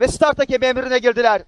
ve start hakemi emrine girdiler.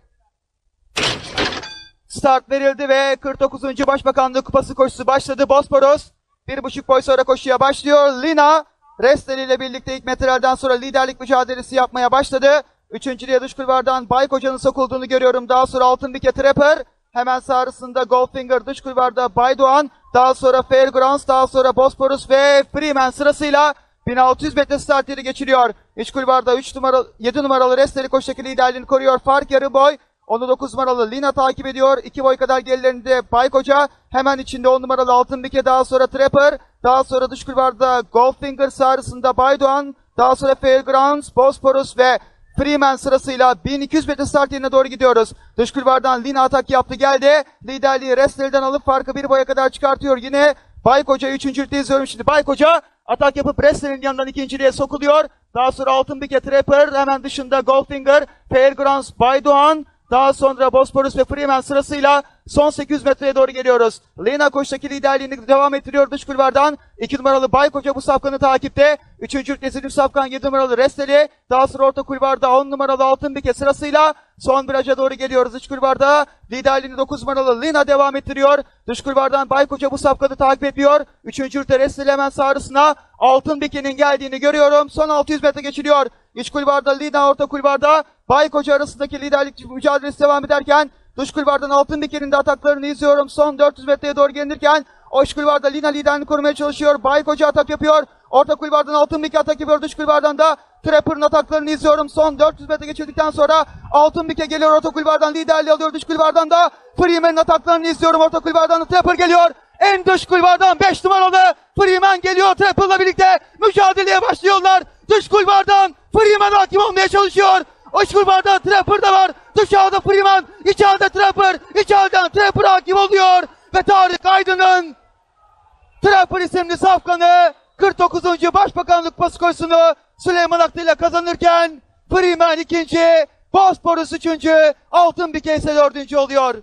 Start verildi ve 49. Başbakanlık Kupası koşusu başladı. Bosporus bir buçuk boy sonra koşuya başlıyor. Lina Restel ile birlikte ilk metrelerden sonra liderlik mücadelesi yapmaya başladı. Üçüncülüğe dış kulvardan Baykoca'nın sokulduğunu görüyorum. Daha sonra Altın Bike Trapper. Hemen sağrısında Goldfinger dış kulvarda Baydoğan. Daha sonra Fairgrounds, daha sonra Bosporus ve Freeman sırasıyla 1600 metre start yeri geçiriyor. İç kulvarda 3 numaralı, 7 numaralı Restel'i koştaki liderliğini koruyor. Fark yarı boy. Onu 9 numaralı Lina takip ediyor. 2 boy kadar gerilerinde Baykoca. Hemen içinde 10 numaralı Altın Bike. Daha sonra Trapper. Daha sonra dış kulvarda Goldfinger sağrısında Baydoğan. Daha sonra Fairgrounds, Bosporus ve Freeman sırasıyla 1200 metre start yerine doğru gidiyoruz. Dış kulvardan Lina atak yaptı geldi. Liderliği Restel'den alıp farkı bir boya kadar çıkartıyor. Yine Baykoca 3. izliyorum şimdi. Baykoca atak yapıp Restel'in yanından ikinciliğe sokuluyor. Daha sonra Altın Bike Trapper hemen dışında Goldfinger, Fairgrounds, Baydoğan. Daha sonra Bosporus ve Freeman sırasıyla son 800 metreye doğru geliyoruz. Lena koştaki liderliğini devam ettiriyor dış kulvardan. 2 numaralı Baykoca bu safkanı takipte. 3. Nezilim Safkan 7 numaralı Resteli. Daha sonra orta kulvarda 10 numaralı Altın Bike sırasıyla son viraja doğru geliyoruz. Dış kulvarda liderliğini 9 numaralı Lina devam ettiriyor. Dış kulvardan Baykoca bu safkanı takip ediyor. 3. ürte Resteli hemen sağrısına Altın Bike'nin geldiğini görüyorum. Son 600 metre geçiliyor. İç kulvarda Lina orta kulvarda Baykoca arasındaki liderlik mücadelesi devam ederken dış kulvardan Altın Bike'nin de ataklarını izliyorum. Son 400 metreye doğru gelinirken o iç kulvarda Lina liderini korumaya çalışıyor. Baykoca atak yapıyor. Orta kulvardan Altın Bike atak yapıyor. Dış kulvardan da Trapper'ın ataklarını izliyorum. Son 400 metre geçirdikten sonra Altın Bike geliyor. Orta kulvardan liderliği alıyor. Dış kulvardan da Freeman'ın ataklarını izliyorum. Orta kulvardan da Trapper geliyor. En dış kulvardan 5 numaralı Freeman geliyor. Trapper'la birlikte mücadeleye başlıyorlar. Dış kulvardan Freeman hakim olmaya çalışıyor. İç kulvarda Trapper da var. Dışarıda Freeman, içeride Trapper, içeriden Trapper hakim oluyor. Ve Tarık Aydın'ın Trapper isimli safkanı 49. Başbakanlık Kupası koşusunu Süleyman Aklı ile kazanırken Freeman ikinci, Bosporus üçüncü, Altın Bike ise dördüncü oluyor.